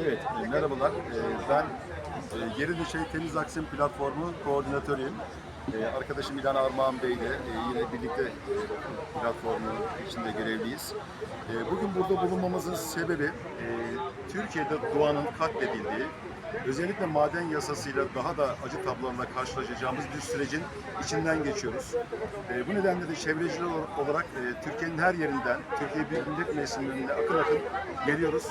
Evet, e, merhabalar. E, ben e, Geri Düşey Temiz Aksim Platformu koordinatörüyüm. E, arkadaşım İlhan Armağan Bey ile e, yine birlikte e, platformu içinde görevliyiz. E, bugün burada bulunmamızın sebebi e, Türkiye'de doğanın katledildiği, özellikle maden yasasıyla daha da acı tablolarla karşılaşacağımız bir sürecin içinden geçiyoruz. E, bu nedenle de çevreciler olarak e, Türkiye'nin her yerinden, Türkiye Büyük Millet Meclisi'nin önüne akın akın geliyoruz.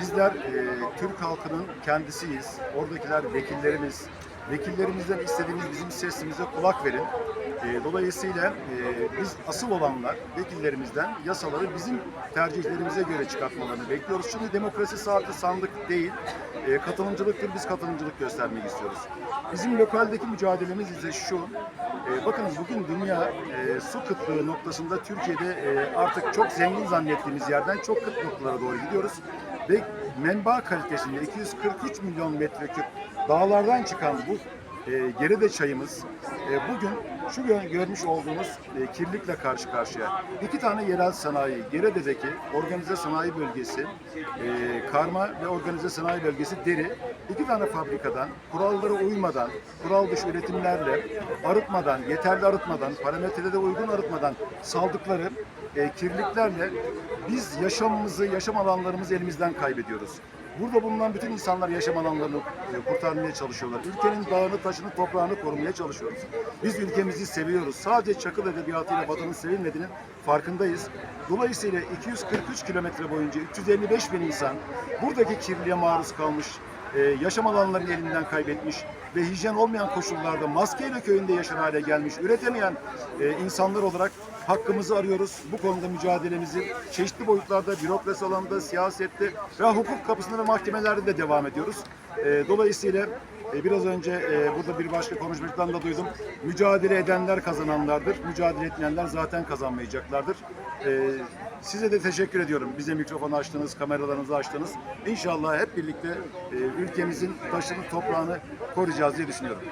Bizler e, Türk halkının kendisiyiz. Oradakiler vekillerimiz. Vekillerimizden istediğimiz bizim sesimize kulak verin. E, dolayısıyla e, biz asıl olanlar vekillerimizden yasaları bizim tercihlerimize göre çıkartmalarını bekliyoruz. Şimdi demokrasi saati sandık değil, e, katılımcılıktır. Biz katılımcılık göstermek istiyoruz. Bizim lokaldeki mücadelemiz ise şu. E, bakınız bugün dünya e, su kıtlığı noktasında Türkiye'de e, artık çok zengin zannettiğimiz yerden çok kıt noktalara doğru gidiyoruz. Ve menba kalitesinde 243 milyon metreküp dağlardan çıkan bu e, Gerede çayımız e, bugün şu gö- görmüş olduğunuz e, kirlilikle karşı karşıya. İki tane yerel sanayi, Gerede'deki organize sanayi bölgesi, e, karma ve organize sanayi bölgesi deri, iki tane fabrikadan kurallara uymadan, kural dışı üretimlerle arıtmadan, yeterli arıtmadan, parametrede de uygun arıtmadan saldıkları e, kirliliklerle biz yaşamımızı, yaşam alanlarımızı elimizden kaybediyoruz. Burada bulunan bütün insanlar yaşam alanlarını e, kurtarmaya çalışıyorlar. Ülkenin dağını, taşını, toprağını korumaya çalışıyoruz. Biz ülkemizi seviyoruz. Sadece çakıl edebiyatıyla vatanın sevilmediğinin farkındayız. Dolayısıyla 243 kilometre boyunca 355 bin insan buradaki kirliliğe maruz kalmış, e, yaşam alanlarını elinden kaybetmiş ve hijyen olmayan koşullarda maskeyle köyünde yaşar hale gelmiş, üretemeyen e, insanlar olarak hakkımızı arıyoruz. Bu konuda mücadelemizi çeşitli boyutlarda, bürokrasi alanında, siyasette ve hukuk kapısında ve mahkemelerde de devam ediyoruz. E, dolayısıyla e, biraz önce e, burada bir başka konuşmacıdan da duydum. Mücadele edenler kazananlardır. Mücadele etmeyenler zaten kazanmayacaklardır. E, size de teşekkür ediyorum. Bize mikrofonu açtınız, kameralarınızı açtınız. İnşallah hep birlikte e, ülkemizin taşını, toprağını koruyacağız diye düşünüyorum.